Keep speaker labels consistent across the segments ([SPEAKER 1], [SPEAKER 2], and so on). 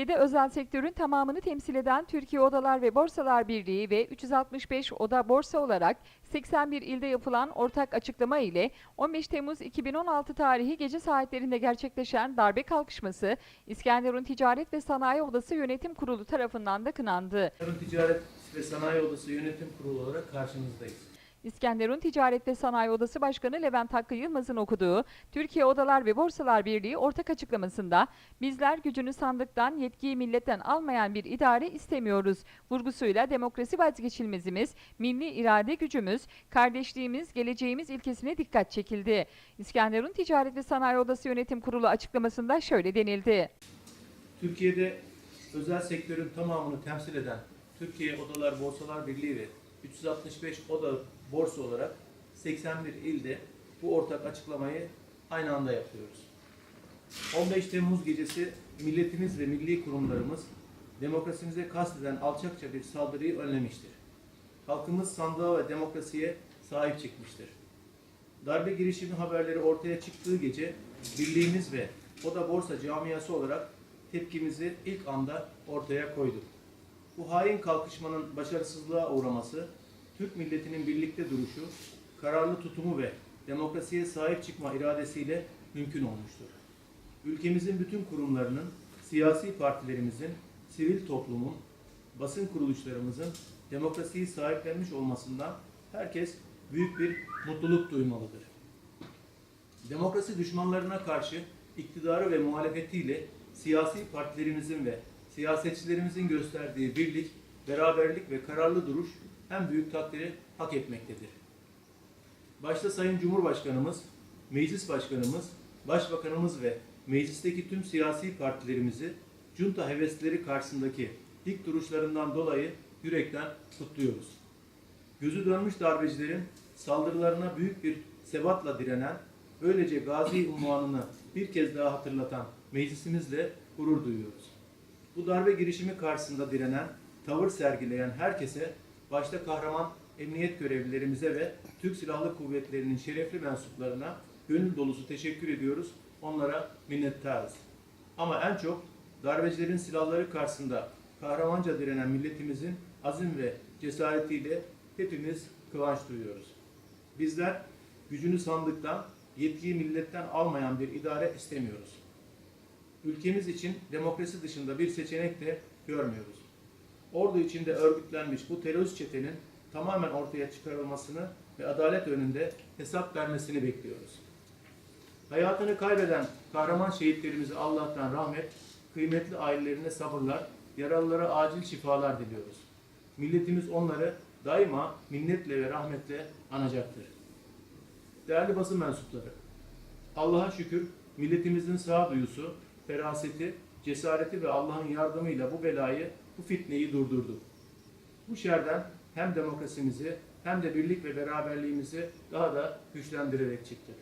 [SPEAKER 1] Türkiye'de özel sektörün tamamını temsil eden Türkiye Odalar ve Borsalar Birliği ve 365 Oda Borsa olarak 81 ilde yapılan ortak açıklama ile 15 Temmuz 2016 tarihi gece saatlerinde gerçekleşen darbe kalkışması İskenderun Ticaret ve Sanayi Odası Yönetim Kurulu tarafından da kınandı.
[SPEAKER 2] Ticaret ve Sanayi Odası Yönetim Kurulu olarak karşınızdayız.
[SPEAKER 1] İskenderun Ticaret ve Sanayi Odası Başkanı Levent Hakkı Yılmaz'ın okuduğu Türkiye Odalar ve Borsalar Birliği ortak açıklamasında bizler gücünü sandıktan yetkiyi milletten almayan bir idare istemiyoruz. Vurgusuyla demokrasi vazgeçilmezimiz, milli irade gücümüz, kardeşliğimiz, geleceğimiz ilkesine dikkat çekildi. İskenderun Ticaret ve Sanayi Odası Yönetim Kurulu açıklamasında şöyle denildi.
[SPEAKER 2] Türkiye'de özel sektörün tamamını temsil eden Türkiye Odalar Borsalar Birliği ve 365 Oda Borsa olarak 81 ilde bu ortak açıklamayı aynı anda yapıyoruz. 15 Temmuz gecesi milletimiz ve milli kurumlarımız demokrasimize kasteden alçakça bir saldırıyı önlemiştir. Halkımız sandığa ve demokrasiye sahip çıkmıştır. Darbe girişimi haberleri ortaya çıktığı gece birliğimiz ve Oda Borsa camiası olarak tepkimizi ilk anda ortaya koyduk. Bu hain kalkışmanın başarısızlığa uğraması, Türk milletinin birlikte duruşu, kararlı tutumu ve demokrasiye sahip çıkma iradesiyle mümkün olmuştur. Ülkemizin bütün kurumlarının, siyasi partilerimizin, sivil toplumun, basın kuruluşlarımızın demokrasiyi sahiplenmiş olmasından herkes büyük bir mutluluk duymalıdır. Demokrasi düşmanlarına karşı iktidarı ve muhalefetiyle siyasi partilerimizin ve siyasetçilerimizin gösterdiği birlik, beraberlik ve kararlı duruş en büyük takdiri hak etmektedir. Başta Sayın Cumhurbaşkanımız, Meclis Başkanımız, Başbakanımız ve meclisteki tüm siyasi partilerimizi junta hevesleri karşısındaki dik duruşlarından dolayı yürekten kutluyoruz. Gözü dönmüş darbecilerin saldırılarına büyük bir sebatla direnen, böylece gazi unvanını bir kez daha hatırlatan meclisimizle gurur duyuyoruz. Bu darbe girişimi karşısında direnen, tavır sergileyen herkese, başta kahraman emniyet görevlilerimize ve Türk Silahlı Kuvvetleri'nin şerefli mensuplarına gönül dolusu teşekkür ediyoruz. Onlara minnettarız. Ama en çok darbecilerin silahları karşısında kahramanca direnen milletimizin azim ve cesaretiyle hepimiz kıvanç duyuyoruz. Bizler gücünü sandıktan, yetkiyi milletten almayan bir idare istemiyoruz. Ülkemiz için demokrasi dışında bir seçenek de görmüyoruz. Ordu içinde örgütlenmiş bu terörist çetenin tamamen ortaya çıkarılmasını ve adalet önünde hesap vermesini bekliyoruz. Hayatını kaybeden kahraman şehitlerimize Allah'tan rahmet, kıymetli ailelerine sabırlar, yaralılara acil şifalar diliyoruz. Milletimiz onları daima minnetle ve rahmetle anacaktır. Değerli basın mensupları, Allah'a şükür milletimizin sağduyusu, feraseti, cesareti ve Allah'ın yardımıyla bu belayı, bu fitneyi durdurdu. Bu şerden hem demokrasimizi hem de birlik ve beraberliğimizi daha da güçlendirerek çıktık.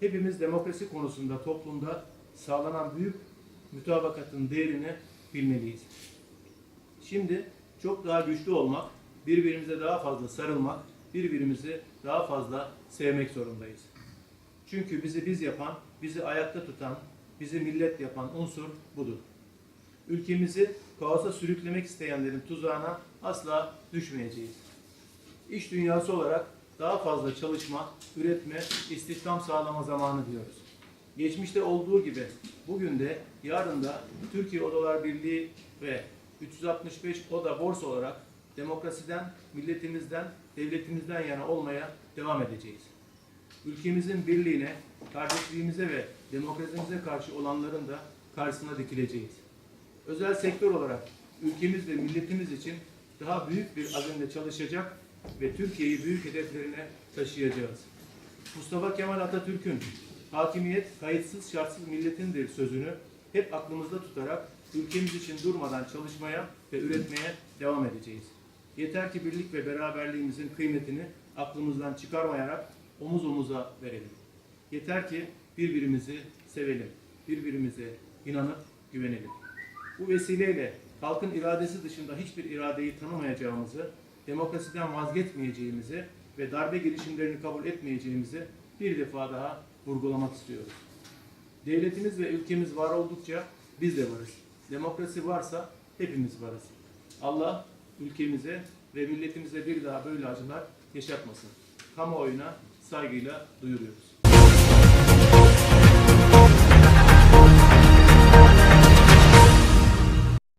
[SPEAKER 2] Hepimiz demokrasi konusunda toplumda sağlanan büyük mütabakatın değerini bilmeliyiz. Şimdi çok daha güçlü olmak, birbirimize daha fazla sarılmak, birbirimizi daha fazla sevmek zorundayız. Çünkü bizi biz yapan, bizi ayakta tutan, bizi millet yapan unsur budur. Ülkemizi kaosa sürüklemek isteyenlerin tuzağına asla düşmeyeceğiz. İş dünyası olarak daha fazla çalışma, üretme, istihdam sağlama zamanı diyoruz. Geçmişte olduğu gibi bugün de yarın da Türkiye Odalar Birliği ve 365 Oda Borsa olarak demokrasiden, milletimizden, devletimizden yana olmaya devam edeceğiz. Ülkemizin birliğine, kardeşliğimize ve demokrasimize karşı olanların da karşısına dikileceğiz. Özel sektör olarak ülkemiz ve milletimiz için daha büyük bir azimle çalışacak ve Türkiye'yi büyük hedeflerine taşıyacağız. Mustafa Kemal Atatürk'ün hakimiyet kayıtsız şartsız milletindir sözünü hep aklımızda tutarak ülkemiz için durmadan çalışmaya ve üretmeye devam edeceğiz. Yeter ki birlik ve beraberliğimizin kıymetini aklımızdan çıkarmayarak omuz omuza verelim. Yeter ki birbirimizi sevelim, birbirimize inanıp güvenelim. Bu vesileyle halkın iradesi dışında hiçbir iradeyi tanımayacağımızı, demokrasiden vazgeçmeyeceğimizi ve darbe girişimlerini kabul etmeyeceğimizi bir defa daha vurgulamak istiyoruz. Devletimiz ve ülkemiz var oldukça biz de varız. Demokrasi varsa hepimiz varız. Allah ülkemize ve milletimize bir daha böyle acılar yaşatmasın. Kamuoyuna saygıyla duyuruyoruz.